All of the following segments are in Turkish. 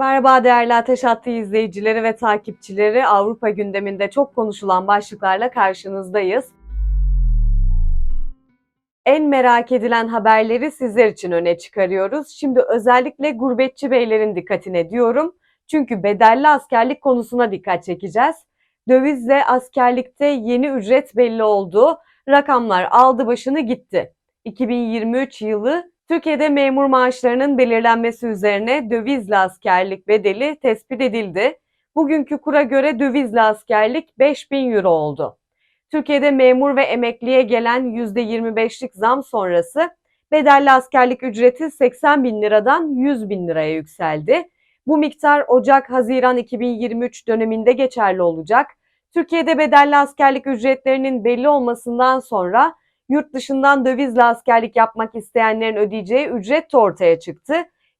Merhaba değerli Ateş Hattı izleyicileri ve takipçileri. Avrupa gündeminde çok konuşulan başlıklarla karşınızdayız. En merak edilen haberleri sizler için öne çıkarıyoruz. Şimdi özellikle gurbetçi beylerin dikkatine diyorum. Çünkü bedelli askerlik konusuna dikkat çekeceğiz. Dövizle askerlikte yeni ücret belli oldu. Rakamlar aldı başını gitti. 2023 yılı Türkiye'de memur maaşlarının belirlenmesi üzerine dövizle askerlik bedeli tespit edildi. Bugünkü kura göre dövizle askerlik 5000 euro oldu. Türkiye'de memur ve emekliye gelen %25'lik zam sonrası bedelli askerlik ücreti 80 bin liradan 100 bin liraya yükseldi. Bu miktar Ocak-Haziran 2023 döneminde geçerli olacak. Türkiye'de bedelli askerlik ücretlerinin belli olmasından sonra yurt dışından dövizle askerlik yapmak isteyenlerin ödeyeceği ücret de ortaya çıktı.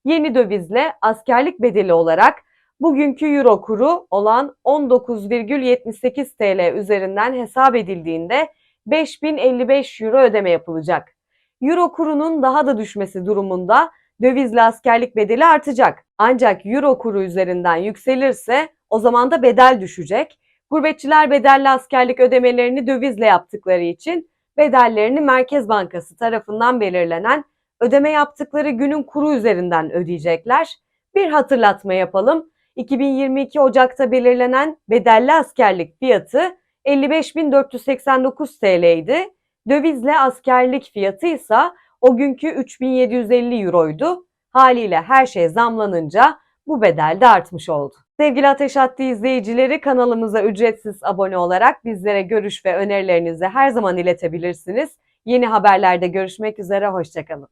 Yeni dövizle askerlik bedeli olarak bugünkü euro kuru olan 19,78 TL üzerinden hesap edildiğinde 5055 euro ödeme yapılacak. Euro kurunun daha da düşmesi durumunda dövizle askerlik bedeli artacak. Ancak euro kuru üzerinden yükselirse o zaman da bedel düşecek. Gurbetçiler bedelli askerlik ödemelerini dövizle yaptıkları için bedellerini Merkez Bankası tarafından belirlenen ödeme yaptıkları günün kuru üzerinden ödeyecekler. Bir hatırlatma yapalım. 2022 Ocak'ta belirlenen bedelli askerlik fiyatı 55.489 TL idi. Dövizle askerlik fiyatı ise o günkü 3750 euroydu. Haliyle her şey zamlanınca bu bedel de artmış oldu. Sevgili Ateş Hattı izleyicileri kanalımıza ücretsiz abone olarak bizlere görüş ve önerilerinizi her zaman iletebilirsiniz. Yeni haberlerde görüşmek üzere, hoşçakalın.